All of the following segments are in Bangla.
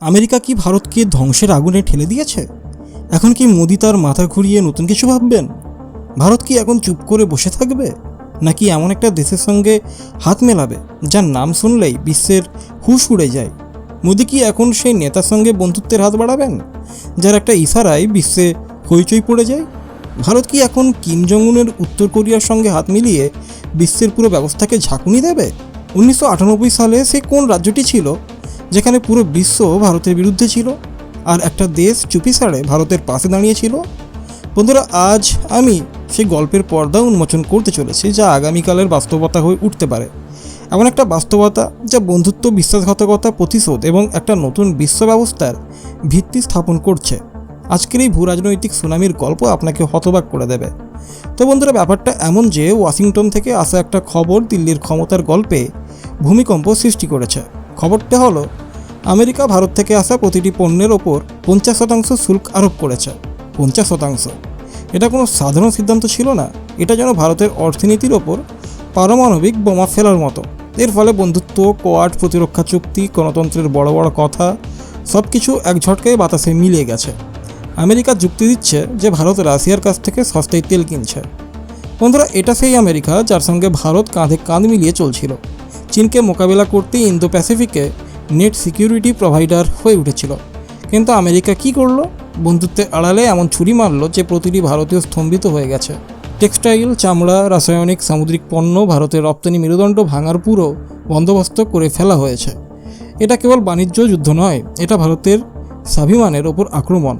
আমেরিকা কি ভারতকে ধ্বংসের আগুনে ঠেলে দিয়েছে? এখন কি মোদি তার মাথা ঘুরিয়ে নতুন কিছু ভাববেন? ভারত কি এখন চুপ করে বসে থাকবে? নাকি এমন একটা দেশের সঙ্গে হাত মেলাবে, যার নাম শুনলেই বিশ্বের হুশ উড়ে যায়? মোদি কি এখন সেই নেতার সঙ্গে বন্ধুত্বের হাত বাড়াবেন, যার একটা ইশারায় বিশ্বে হইচই পড়ে যায়? ভারত কি এখন কিম জং উনের উত্তর কোরিয়ার সঙ্গে হাত মিলিয়ে বিশ্বের পুরো ব্যবস্থাকে ঝাঁকুনি দেবে? উনিশশো আটানব্বই সালে সে কোন রাজ্যটি ছিল? যেখানে পুরো বিশ্ব ভারতের বিরুদ্ধে ছিল আর একটা দেশ চুপি সাড়ে ভারতের পাশে দাঁড়িয়েছিল। বন্ধুরা, আজ আমি সেই গল্পের পর্দা উন্মোচন করতে চলেছি যা আগামীকালের বাস্তবতা হয়ে উঠতে পারে। এমন একটা বাস্তবতা যা বন্ধুত্ব, বিশ্বাসঘাতকতা, প্রতিশোধ এবং একটা নতুন বিশ্ব ব্যবস্থার ভিত্তি স্থাপন করছে। আজকের এই ভূরাজনৈতিক সুনামির গল্প আপনাকে হতবাক করে দেবে। তো বন্ধুরা, ব্যাপারটা এমন যে ওয়াশিংটন থেকে আসা একটা খবর দিল্লির ক্ষমতার গল্পে ভূমিকম্প সৃষ্টি করেছে। খবরটা হলো, আমেরিকা ভারত থেকে আসা প্রতিটি পণ্যের ওপর পঞ্চাশ শতাংশ শুল্ক আরোপ করেছে। পঞ্চাশ শতাংশ। এটা কোনো সাধারণ সিদ্ধান্ত ছিল না। এটা যেন ভারতের অর্থনীতির ওপর পারমাণবিক বোমা ফেলার মতো। এর ফলে বন্ধুত্ব, কোয়াড, প্রতিরক্ষা চুক্তি, গণতন্ত্রের বড় বড় কথা সব কিছু এক ঝটকায় বাতাসে মিলিয়ে গেছে। আমেরিকা যুক্তি দিচ্ছে যে ভারত রাশিয়ার কাছ থেকে সস্তায় তেল কিনছে। বন্ধুরা, এটা সেই আমেরিকা যার সঙ্গে ভারত কাঁধে কাঁধ মিলিয়ে চলছিল। চীনকে মোকাবেলা করতে ইন্দো প্যাসিফিকে নেট সিকিউরিটি প্রোভাইডার হয়ে উঠেছিল। কিন্তু আমেরিকা কি করল? বন্ধুত্বের আড়ালে এমন ছুরি মারল যে প্রতিটি ভারতীয় স্তম্ভিত হয়ে গেছে। টেক্সটাইল, চামড়া, রাসায়নিক, সামুদ্রিক পণ্য, ভারতের রপ্তানি মেরুদণ্ড ভাঙার পুরো বন্দোবস্ত করে ফেলা হয়েছে। এটা কেবল বাণিজ্য যুদ্ধ নয়, এটা ভারতের স্বাভিমানের ওপর আক্রমণ।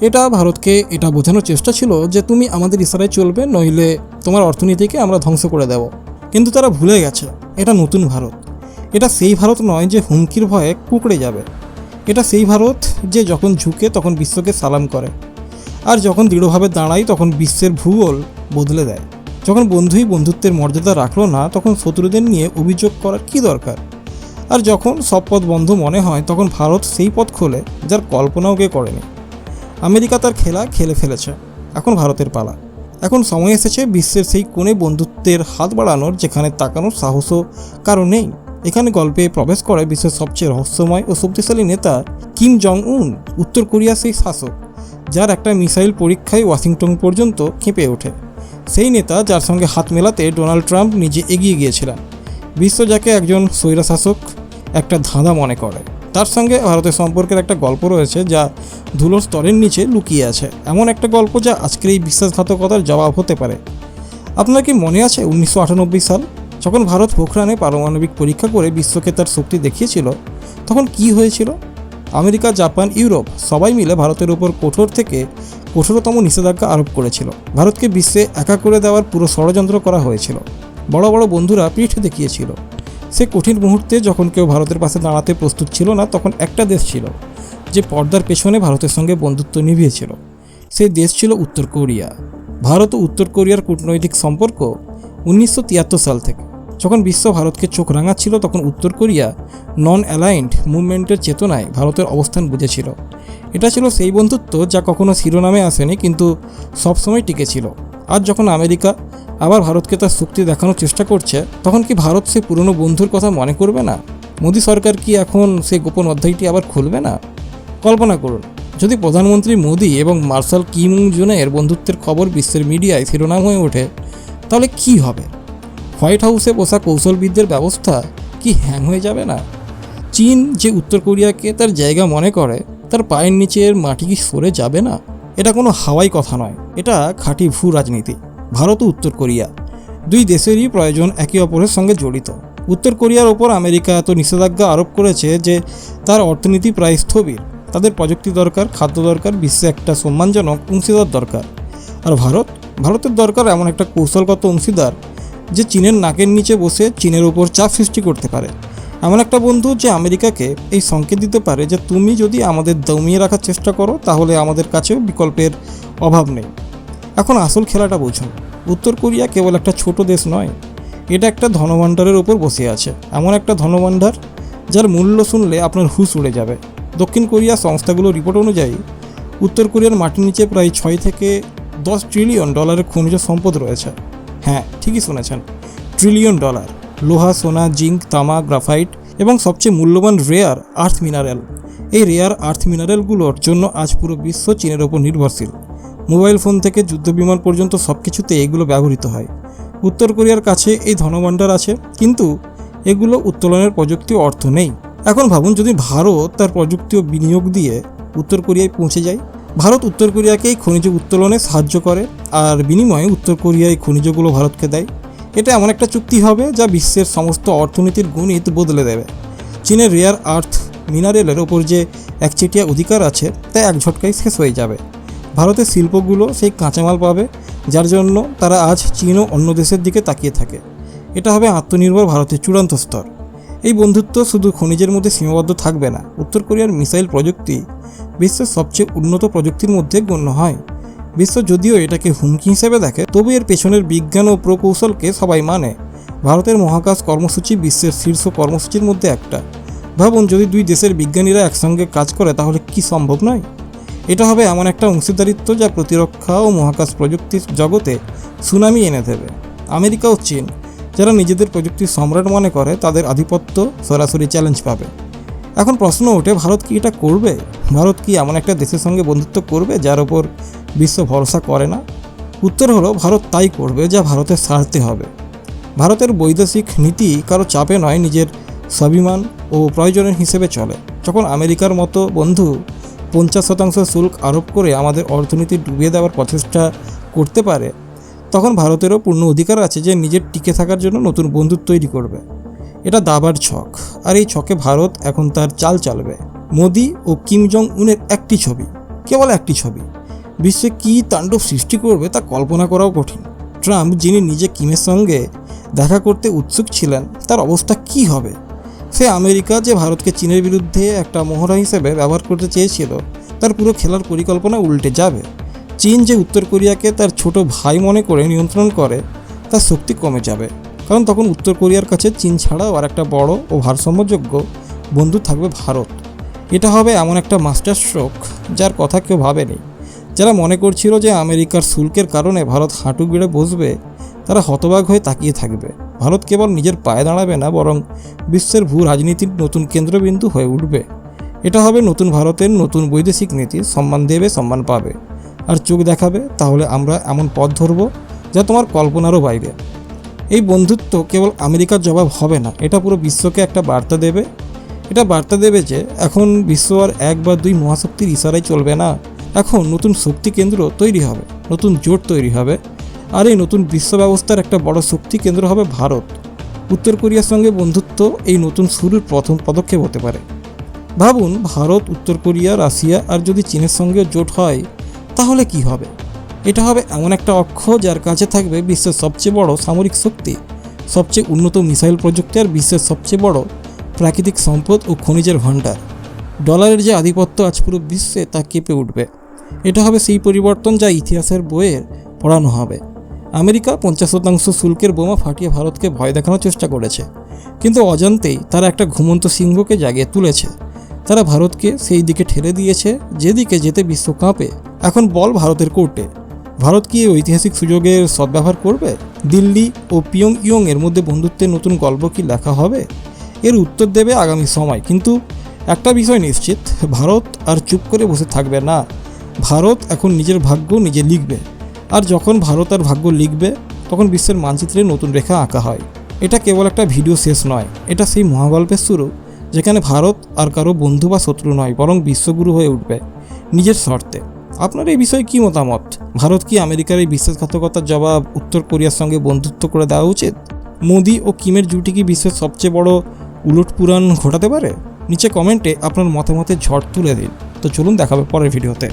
এটা ভারতকে এটা বোঝানোর চেষ্টা ছিল যে তুমি আমাদের ইশারায় চলবে, নইলে তোমার অর্থনীতিকে আমরা ধ্বংস করে দেব। কিন্তু তারা ভুলে গেছে, এটা নতুন ভারত। এটা সেই ভারত নয় যে হুমকির ভয়ে কুকড়ে যাবে। এটা সেই ভারত যে যখন ঝুঁকে তখন বিশ্বকে সালাম করে। আর যখন দৃঢ়ভাবে দাঁড়ায় তখন বিশ্বের ভূগোল বদলে দেয়। যখন বন্ধুই বন্ধুত্বের মর্যাদা রাখল না তখন শত্রুদের নিয়ে অভিযোগ করার কী দরকার? আর যখন সব পথ বন্ধ মনে হয় তখন ভারত সেই পথ খোলে যার কল্পনাও কে করেনি। আমেরিকা তার খেলা খেলে ফেলেছে। এখন ভারতের পালা। এখন সময় এসেছে বিশ্বের সেই কোণে বন্ধুত্বের হাত বাড়ানোর, যেখানে তাকানোর সাহসও কারও নেই। এখানে গল্পে প্রবেশ করে বিশ্বের সবচেয়ে রহস্যময় ও শক্তিশালী নেতা কিম জং উন উত্তর কোরিয়ার সেই শাসক, যার একটা মিসাইল পরীক্ষায় ওয়াশিংটন পর্যন্ত খেপে ওঠে। সেই নেতা যার সঙ্গে হাত মেলাতে ডোনাল্ড ট্রাম্প নিজে এগিয়ে গিয়েছিলেন। বিশ্ব যাকে একজন স্বৈরাশাসক, একটা ধাঁধা মনে করে। তার সঙ্গে ভারতের সম্পর্কের একটা গল্প রয়েছে যা ধুলোর স্তরের নিচে লুকিয়ে আছে। এমন একটা গল্প যা আজকের এই বিশ্বাসঘাতকতার জবাব হতে পারে। আপনার কি মনে আছে উনিশশো আটানব্বই সাল যখন ভারত পোখরানে পারমাণবিক পরীক্ষা করে বিশ্বকে তার শক্তি দেখিয়েছিল, তখন কি হয়েছিল? আমেরিকা, জাপান, ইউরোপ সবাই মিলে ভারতের উপর কঠোর থেকে কঠোরতম নিষেধাজ্ঞা আরোপ করেছিল। ভারতকে বিশ্বে একা করে দেওয়ার পুরো ষড়যন্ত্র করা হয়েছিল। বড় বড় বন্ধুরা পিঠ দেখিয়েছিল। সে কঠিন মুহূর্তে যখন কেউ ভারতের পাশে দাঁড়াতে প্রস্তুত ছিল না, তখন একটা দেশ ছিল যে পর্দার পেছনে ভারতের সঙ্গে বন্ধুত্ব নিভিয়েছিল। সেই দেশ ছিল উত্তর কোরিয়া। ভারত ও উত্তর কোরিয়ার কূটনৈতিক সম্পর্ক উনিশশো তিয়াত্তর সাল থেকে। যখন বিশ্ব ভারতকে চোখ রাঙাচ্ছিল, তখন উত্তর কোরিয়া নন অ্যালাইন্ড মুভমেন্টের চেতনায় ভারতের অবস্থান বুঝেছিল। এটা ছিল সেই বন্ধুত্ব যা কখনো শিরোনামে আসেনি, কিন্তু সবসময় টিকেছিল আজ যখন আমেরিকা আবার ভারতকে তার শক্তি দেখানোর চেষ্টা করছে, তখন কি ভারত সে পুরনো বন্ধুর কথা মনে করবে না? মোদী সরকার কি এখন সে গোপন অধ্যায়টি আবার খুলবে না? কল্পনা করুন, যদি প্রধানমন্ত্রী মোদী এবং মার্শাল কিম জুনের বন্ধুত্বের খবর বিশ্বের মিডিয়ায় শিরোনাম হয়ে ওঠে, তাহলে কি হবে? হোয়াইট হাউসে বসা কৌশলবিদদের ব্যবস্থা কি হ্যাং হয়ে যাবে না? চীন যে উত্তর কোরিয়াকে তার জায়গা মনে করে, তার পায়ের নিচের মাটি কি সরে যাবে না? এটা কোনো হাওয়াই কথা নয়। এটা খাঁটি ভূ রাজনীতি। ভারত ও উত্তর কোরিয়া। দুই দেশেরই প্রয়োজন একে অপরের সঙ্গে জড়িত। উত্তর কোরিয়ার ওপর আমেরিকা এত নিষেধাজ্ঞা আরোপ করেছে যে তার অর্থনীতি প্রায় স্থবির। তাদের প্রযুক্তি দরকার, খাদ্য দরকার, বিশ্বে একটা সম্মানজনক অংশীদার দরকার। আর ভারত? ভারতের দরকার এমন একটা কৌশলগত অংশীদার যে চীনের নাকের নিচে বসে চীনের উপর চাপ সৃষ্টি করতে পারে। এমন একটা বন্ধু যে আমেরিকাকে এই সংকেত দিতে পারে যে তুমি যদি আমাদের দমিয়ে রাখার চেষ্টা করো, তাহলে আমাদের কাছেও বিকল্পের অভাব নেই। এখন আসল খেলাটা বুঝুন। উত্তর কোরিয়া কেবল একটা ছোট দেশ নয়, এটা একটা ধনভাণ্ডারের ওপর বসে আছে। এমন একটা ধনভাণ্ডার যার মূল্য শুনলে আপনার হুশ উড়ে যাবে। দক্ষিণ কোরিয়া সংস্থাগুলোর রিপোর্ট অনুযায়ী, উত্তর কোরিয়ার মাটির নিচে প্রায় ছয় থেকে দশ ট্রিলিয়ন ডলারের খনিজ সম্পদ রয়েছে। হ্যাঁ ঠিকই শুনেছেন, ট্রিলিয়ন ডলার। লোহা, সোনা জিঙ্ক তামা, গ্রাফাইট এবং সবচেয়ে মূল্যবান রেয়ার আর্থ মিনারেল এই রেয়ার আর্থ মিনারেলগুলোর জন্য আজ পুরো বিশ্ব চীনের ওপর নির্ভরশীল। মোবাইল ফোন থেকে যুদ্ধবিমান পর্যন্ত সব কিছুতে এগুলো ব্যবহৃত হয়। উত্তর কোরিয়ার কাছে এই ধনভাণ্ডার আছে, কিন্তু এগুলো উত্তোলনের প্রযুক্তি অর্থ নেই। এখন ভাবুন, যদি ভারত তার প্রযুক্তি ও বিনিয়োগ দিয়ে উত্তর কোরিয়ায় পৌঁছে যায়, ভারত উত্তর কোরিয়াকে খনিজ উত্তোলনে সাহায্য করে, আর বিনিময়ে উত্তর কোরিয়ায় খনিজগুলো ভারতকে দেয়। এটা এমন একটা চুক্তি হবে যা বিশ্বের সমস্ত অর্থনীতির গণিত বদলে দেবে। চীনের রেয়ার আর্থ মিনারেলের ওপর যে একচেটিয়া অধিকার আছে, তা এক ঝটকায় শেষ হয়ে যাবে। ভারতের শিল্পগুলো সেই কাঁচামাল পাবে, যার জন্য তারা আজ চীন ও অন্য দেশের দিকে তাকিয়ে থাকে। এটা হবে আত্মনির্ভর ভারতের চূড়ান্ত স্তর। এই বন্ধুত্ব শুধু খনিজের মধ্যে সীমাবদ্ধ থাকবে না, উত্তর কোরিয়ার মিসাইল প্রযুক্তি বিশ্বের সবচেয়ে উন্নত প্রযুক্তির মধ্যে গণ্য হয়। বিশ্ব যদিও এটাকে হুমকি হিসেবে দেখে, তবু এর পেছনের বিজ্ঞান ও প্রকৌশলকে সবাই মানে। ভারতের মহাকাশ কর্মসূচি বিশ্বের শীর্ষ কর্মসূচির মধ্যে একটা। ভাবুন, যদি দুই দেশের বিজ্ঞানীরা একসঙ্গে কাজ করে, তাহলে কি সম্ভব নয়? এটা হবে এমন একটা অংশীদারিত্ব যা প্রতিরক্ষা ও মহাকাশ প্রযুক্তির জগতে সুনামি এনে দেবে। আমেরিকা ও চীন, যারা নিজেদের প্রযুক্তির সম্রাট মনে করে, তাদের আধিপত্য সরাসরি চ্যালেঞ্জ পাবে। এখন প্রশ্ন ওঠে, ভারত কি এটা করবে? ভারত কি এমন একটা দেশের সঙ্গে বন্ধুত্ব করবে, যার ওপর বিশ্ব ভরসা করে না। উত্তর হলো, ভারত তাই করবে যা ভারতে সারতে হবে। ভারতের বৈদেশিক নীতি কারও চাপে নয়, নিজের স্বাভিমান ও প্রয়োজনের হিসেবে চলে। যখন আমেরিকার মতো বন্ধু পঞ্চাশ শতাংশ শুল্ক আরোপ করে আমাদের অর্থনীতি ডুবিয়ে দেওয়ার প্রচেষ্টা করতে পারে, তখন ভারতেরও পূর্ণ অধিকার আছে যে নিজের টিকে থাকার জন্য নতুন বন্ধু তৈরি করবে। এটা দাবার ছক, আর এই ছকে ভারত এখন তার চাল চালবে। মোদি ও কিম জং উনের একটি ছবি, কেবল একটি ছবি। বিশ্বে কী তাণ্ডব সৃষ্টি করবে তা কল্পনা করাও কঠিন। ট্রাম্প, যিনি নিজে কিমের সঙ্গে দেখা করতে উৎসুক ছিলেন, তার অবস্থা কি হবে? সে আমেরিকা যে ভারতকে চীনের বিরুদ্ধে একটা মহড়া হিসেবে ব্যবহার করতে চেয়েছিল, তার পুরো খেলার পরিকল্পনা উল্টে যাবে। চীন যে উত্তর কোরিয়াকে তার ছোট ভাই মনে করে নিয়ন্ত্রণ করে, তার শক্তি কমে যাবে। কারণ তখন উত্তর কোরিয়ার কাছে চীন ছাড়াও আর একটা বড় ও ভারসাম্যযোগ্য বন্ধু থাকবে ভারত। এটা হবে এমন একটা মাস্টার স্ট্রোক যার কথা কেউ ভাবেনি। যারা মনে করছিল যে আমেরিকার শুল্কের কারণে ভারত হাঁটু গেড়ে বসবে, তারা হতবাক হয়ে তাকিয়ে থাকবে। ভারত কেবল নিজের পায়ে দাঁড়াবে না, বরং বিশ্বের ভূ রাজনীতির নতুন কেন্দ্রবিন্দু হয়ে উঠবে। এটা হবে নতুন ভারতের নতুন বৈদেশিক নীতি, সম্মান দেবে, সম্মান পাবে। আর চোখ দেখাবে, তাহলে আমরা এমন পথ ধরব যা তোমার কল্পনারও বাইরে। এই বন্ধুত্ব কেবল আমেরিকার জবাব হবে না, এটা পুরো বিশ্বকে একটা বার্তা দেবে। এটা বার্তা দেবে যে এখন বিশ্ব আর এক বা দুই মহাশক্তির ইশারায় চলবে না। এখন নতুন শক্তি কেন্দ্র তৈরি হবে, নতুন জোট তৈরি হবে, আর এই নতুন বিশ্ব ব্যবস্থার একটা বড় শক্তি কেন্দ্র হবে ভারত। উত্তর কোরিয়ার সঙ্গে বন্ধুত্ব এই নতুন শুরুর প্রথম পদক্ষেপ হতে পারে। ভাবুন, ভারত, উত্তর কোরিয়া, রাশিয়া আর যদি চীনের সঙ্গেও জোট হয়, তাহলে কি হবে? এটা হবে এমন একটা অক্ষ যার কাছে থাকবে বিশ্বের সবচেয়ে বড় সামরিক শক্তি, সবচেয়ে উন্নত মিসাইল প্রযুক্তি আর বিশ্বের সবচেয়ে বড় প্রাকৃতিক সম্পদ ও খনিজের ভাণ্ডার। ডলারের যে আধিপত্য আজ পুরো বিশ্বে তা কেঁপে উঠবে। এটা হবে সেই পরিবর্তন যা ইতিহাসের বইয়ের পড়ানো হবে। আমেরিকা পঞ্চাশ শতাংশ শুল্কের বোমা ফাটিয়ে ভারতকে ভয় দেখানোর চেষ্টা করেছে। কিন্তু অজান্তেই তারা একটা ঘুমন্ত সিংহকে জাগিয়ে তুলেছে। তারা ভারতকে সেই দিকে ঠেলে দিয়েছে, যেদিকে যেতে বিশ্ব কাঁপে। এখন বল ভারতের কোর্টে। ভারত কি এই ঐতিহাসিক সুযোগের সদ্ব্যবহার করবে? দিল্লি ও পিয়ং ইয়ং এর মধ্যে বন্ধুত্বের নতুন গল্প কি লেখা হবে? এর উত্তর দেবে আগামী সময়। কিন্তু একটা বিষয় নিশ্চিত, ভারত আর চুপ করে বসে থাকবে না। ভারত এখন নিজের ভাগ্য নিজে লিখবে। আর যখন ভারত আর ভাগ্য লিখবে, তখন বিশ্বের মানচিত্রে নতুন রেখা আঁকা হয়। এটা কেবল একটা ভিডিও শেষ নয়, এটা সেই মহাগল্পের শুরু, যেখানে ভারত আর কারও বন্ধু বা শত্রু নয়, বরং বিশ্বগুরু হয়ে উঠবে নিজের শর্তে আপনার এই বিষয়ে কী মতামত? ভারত কি আমেরিকার এই বিশ্বাসঘাতকতার জবাব উত্তর কোরিয়ার সঙ্গে বন্ধুত্ব করে দেওয়া উচিত? মোদি ও কিমের জুটি কি বিশ্বের সবচেয়ে বড় উলট পুরাণ ঘটাতে পারে? নিচে কমেন্টে আপনার মতামতের ঝড় তুলে দিন। তো চলুন দেখাবে পরের ভিডিওতে।